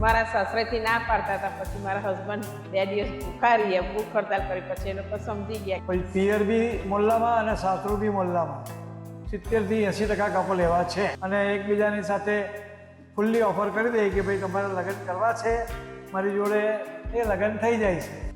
સાસરેથી ના પાડતા હતા. પછી મારા હસબન્ડ બે દિવસ ભૂખા રહ્યા ભૂખ હડતાલ કરી. પછી એ લોકો સમજી ગયા. પછી પિયર બી મોલ્લામાં અને સાસરું બી મોલ્લામાં. સિત્તેરથી એંસી ટકા કપલ એવા છે. અને એકબીજાની સાથે ફૂલ્લી ઓફર કરી દઈએ કે ભાઈ તમારે લગ્ન કરવા છે. મારી જોડે એ લગ્ન થઈ જાય છે.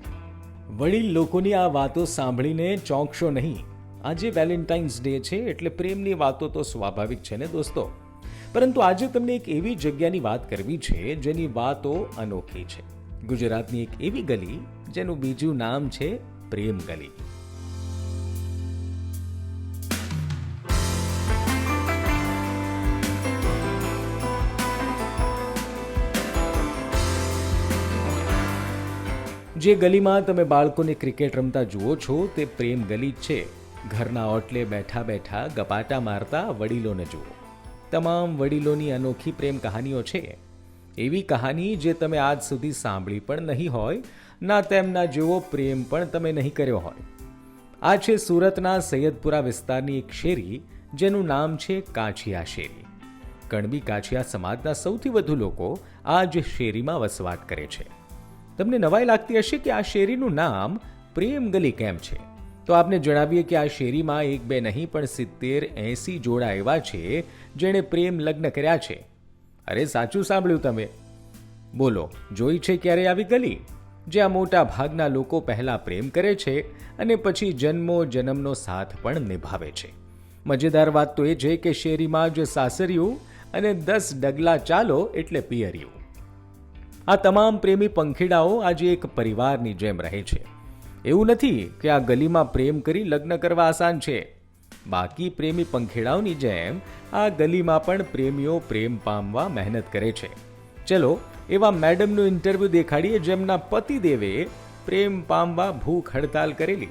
વડીલ લોકોની આ વાતો સાંભળીને ચોંકશો નહીં. આજે વેલેન્ટાઇન્સ ડે છે એટલે પ્રેમની વાતો તો સ્વાભાવિક છે ને દોસ્તો? પરંતુ આજે તમને એક એવી જગ્યાની વાત કરવી છે, જેની વાતો અનોખી છે. ગુજરાતની એક એવી ગલી, જેનું બીજું નામ છે પ્રેમ ગલી. જે ગલીમાં તમે બાળકોને ક્રિકેટ રમતા જુઓ છો, તે પ્રેમ ગલી જ છે. ઘરના ઓટલે બેઠા બેઠા ગપાટા મારતા વડીલોને જુઓ. તમામ વડીલોની અનોખી પ્રેમ કહાનીઓ છે. એવી કહાની જે તમે આજ સુધી સાંભળી પણ નહીં હોય, ના તેમના જેવો પ્રેમ પણ તમે નહીં કર્યો હોય. આ છે સુરતના સૈયદપુરા વિસ્તારની એક શેરી, જેનું નામ છે કાછિયા શેરી. કણબી કાછિયા સમાજના સૌથી વધુ લોકો આ જ શેરીમાં વસવાટ કરે છે. તમને નવાઈ લાગતી હશે કે આ શેરીનું નામ પ્રેમ ગલી કેમ છે? તો આપને જણાવીએ કે આ શેરીમાં એક બે નહીં, પણ સિત્તેર એંસી જોડા એવા છે જેણે પ્રેમ લગ્ન કર્યા છે. અરે, સાચું સાંભળ્યું તમે. બોલો, જોઈ છે ક્યારે આવી ગલી? જ્યાં મોટા ભાગના લોકો પહેલાં પ્રેમ કરે છે અને પછી જન્મો જન્મનો સાથ પણ નિભાવે છે. મજેદાર વાત તો એ છે કે શેરીમાં જ સાસરિયું અને દસ ડગલા ચાલો એટલે પિયરિયું. આ તમામ પ્રેમી પંખીડાઓ આજે એક પરિવારની જેમ રહે છે. એવું નથી કે આ ગલીમાં પ્રેમ કરી લગ્ન કરવા આસાન છે. બાકી પ્રેમી પંખેડાઓની જેમ આ ગલીમાં પણ પ્રેમીઓ પ્રેમ પામવા મહેનત કરે છે. ચલો, એવા મેડમનું ઇન્ટરવ્યૂ દેખાડીએ જેમના પતિદેવે પ્રેમ પામવા ભૂખ હડતાલ કરેલી.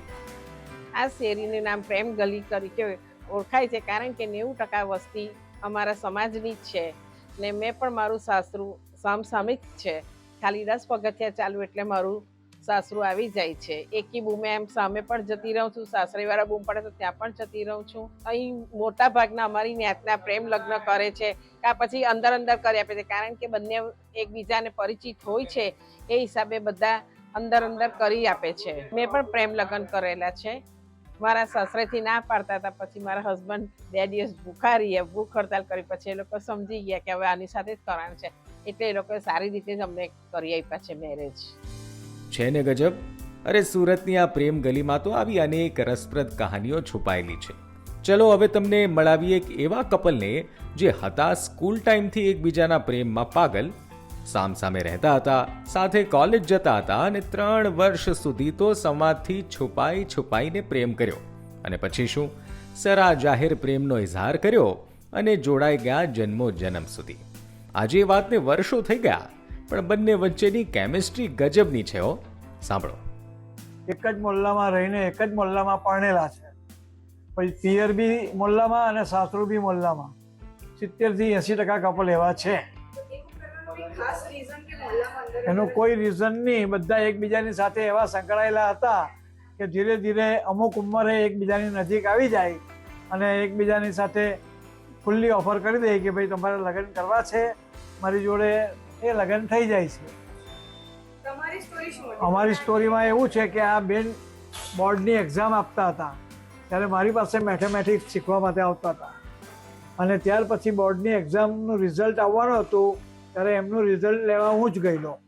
આ શેરીનું નામ પ્રેમ ગલી તરીકે ઓળખાય છે, કારણ કે નેવું ટકા વસ્તી અમારા સમાજની જ છે. ને મેં પણ મારું સાસરું સામસામિક છે. ખાલી દસ પગથિયા ચાલુ એટલે મારું સાસરું આવી જાય છે. એકી બૂમે એમ સામે પણ જતી રહું છું, સાસરીવાળા બૂમ પડે તો ત્યાં પણ જતી રહું છું. અહીં મોટા ભાગના અમારી ન્યાતના પ્રેમ લગ્ન કરે છે, કાં પછી અંદર અંદર કરી આપે છે. કારણ કે બંને એકબીજાને પરિચિત હોય છે, એ હિસાબે બધા અંદર અંદર કરી આપે છે. મેં પણ પ્રેમ લગ્ન કરેલા છે. મારા સસરેથી ના પાડતા હતા, પછી મારા હસબન્ડ બે દિવસ ભૂખા રહ્યા ભૂખ હડતાલ કરી, પછી એ લોકો સમજી ગયા કે હવે આની સાથે જ કરવાનું છે. એટલે એ લોકોએ સારી રીતે જ અમને કરી આપ્યા છે મેરેજ છે ને ગજબ? અરે, સુરતની આ પ્રેમ ગલીમાં તો આવી અનેક રસપ્રદ કહાનીઓ છુપાયેલી છે. ચલો, હવે તમને મળાવીએ એક એવા કપલને જે હતા સ્કૂલ ટાઈમથી એકબીજાના પ્રેમમાં પાગલ, સામસામે રહેતા હતા, સાથે કોલેજ જતા હતા અને ત્રણ વર્ષ સુધી તો સમાજથી છુપાઈ છુપાઈને પ્રેમ કર્યો. અને પછી શું? સરા જાહેર પ્રેમનો ઇઝહાર કર્યો અને જોડાઈ ગયા જન્મો જન્મ સુધી. આજે એ વાતને વર્ષો થઈ ગયા, પણ બંને વચ્ચેની કેમિસ્ટ્રી ગજબની છે હો. સાંભળો. એક જ મોલ્લામાં રહીને એક જ મોલ્લામાં પરણેલા છે. પછી પિયર બી મોલ્લામાં અને સાસરું બી મોલ્લામાં. સિત્તેરથી એંસી ટકા કપલ એવા છે. એનું કોઈ રીઝન નહીં. બધા એકબીજાની સાથે એવા સંકળાયેલા હતા કે ધીરે ધીરે અમુક ઉંમરે એકબીજાની નજીક આવી જાય અને એકબીજાની સાથે ખુલ્લી ઓફર કરી દે કે ભાઈ તમારે લગ્ન કરવા છે. મારી જોડે એ લગ્ન થઈ જાય છે. અમારી સ્ટોરીમાં એવું છે કે આ બેન બોર્ડની એક્ઝામ આપતા હતા. ત્યારે મારી પાસે મેથેમેટિક્સ શીખવા માટે આવતા હતા. અને ત્યાર પછી બોર્ડની એક્ઝામનું રિઝલ્ટ આવવાનું હતું, ત્યારે એમનું રિઝલ્ટ લેવા હું જ ગયેલો.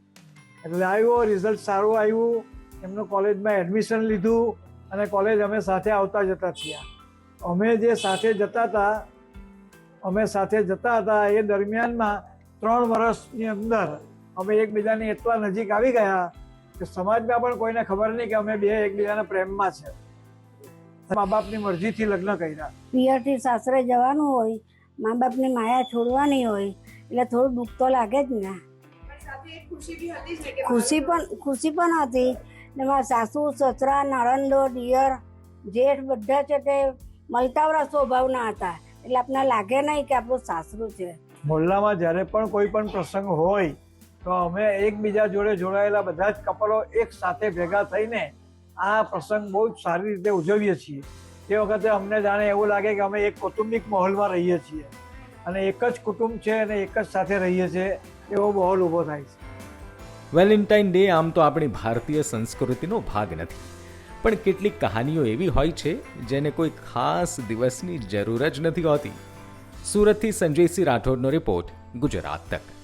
એટલે આવ્યો રિઝલ્ટ સારું આવ્યું. એમનું કોલેજમાં એડમિશન લીધું અને કોલેજ અમે સાથે આવતા જતા થયા. અમે જે સાથે જતા હતા, અમે સાથે જતા હતા એ દરમિયાનમાં ત્રણ વર્ષની અંદર અમે એકબીજાની એટલા નજીક આવી ગયા કે સમાજમાં પણ કોઈને ખબર નહીં કે અમે બે એકબીજાના પ્રેમમાં છે. મા બાપની મરજીથી લગ્ન કર્યા. પિયરથી સાસરે જવાનું હોય મા બાપની માયા છોડવાની હોય એટલે થોડું દુઃખ તો લાગે જ ને. પણ સાથે એક ખુશી બી હતી જ ને કે ખુશી પણ ખુશી પણ હતી. ને મારા સાસુ સસરા નણંદો દિયર જેઠ બધા છે તે મલતાવરા સ્વભાવના હતા. એટલે આપણને લાગે નહીં કે આપણું સાસરું છે. મોહલ્લામાં જ્યારે પણ કોઈ પણ પ્રસંગ હોય તો અમે એકબીજા જોડે જોડાયેલા બધા જ કપલો એક સાથે ભેગા થઈને આ પ્રસંગ બહુ જ સારી રીતે ઉજવીએ છીએ. તે વખતે અમને જાણે એવું લાગે કે અમે એક કૌટુંબિક માહોલમાં રહીએ છીએ અને એક જ કુટુંબ છે અને એક જ સાથે રહીએ છીએ એવો માહોલ ઊભો થાય છે. વેલેન્ટાઇન ડે આમ તો આપણી ભારતીય સંસ્કૃતિનો ભાગ નથી. પણ કેટલીક કહાનીઓ એવી હોય છે જેને કોઈ ખાસ દિવસની જરૂર જ નથી હોતી. સુરતથી સંજયસિંહ રાઠોડનો રિપોર્ટ ગુજરાત તક.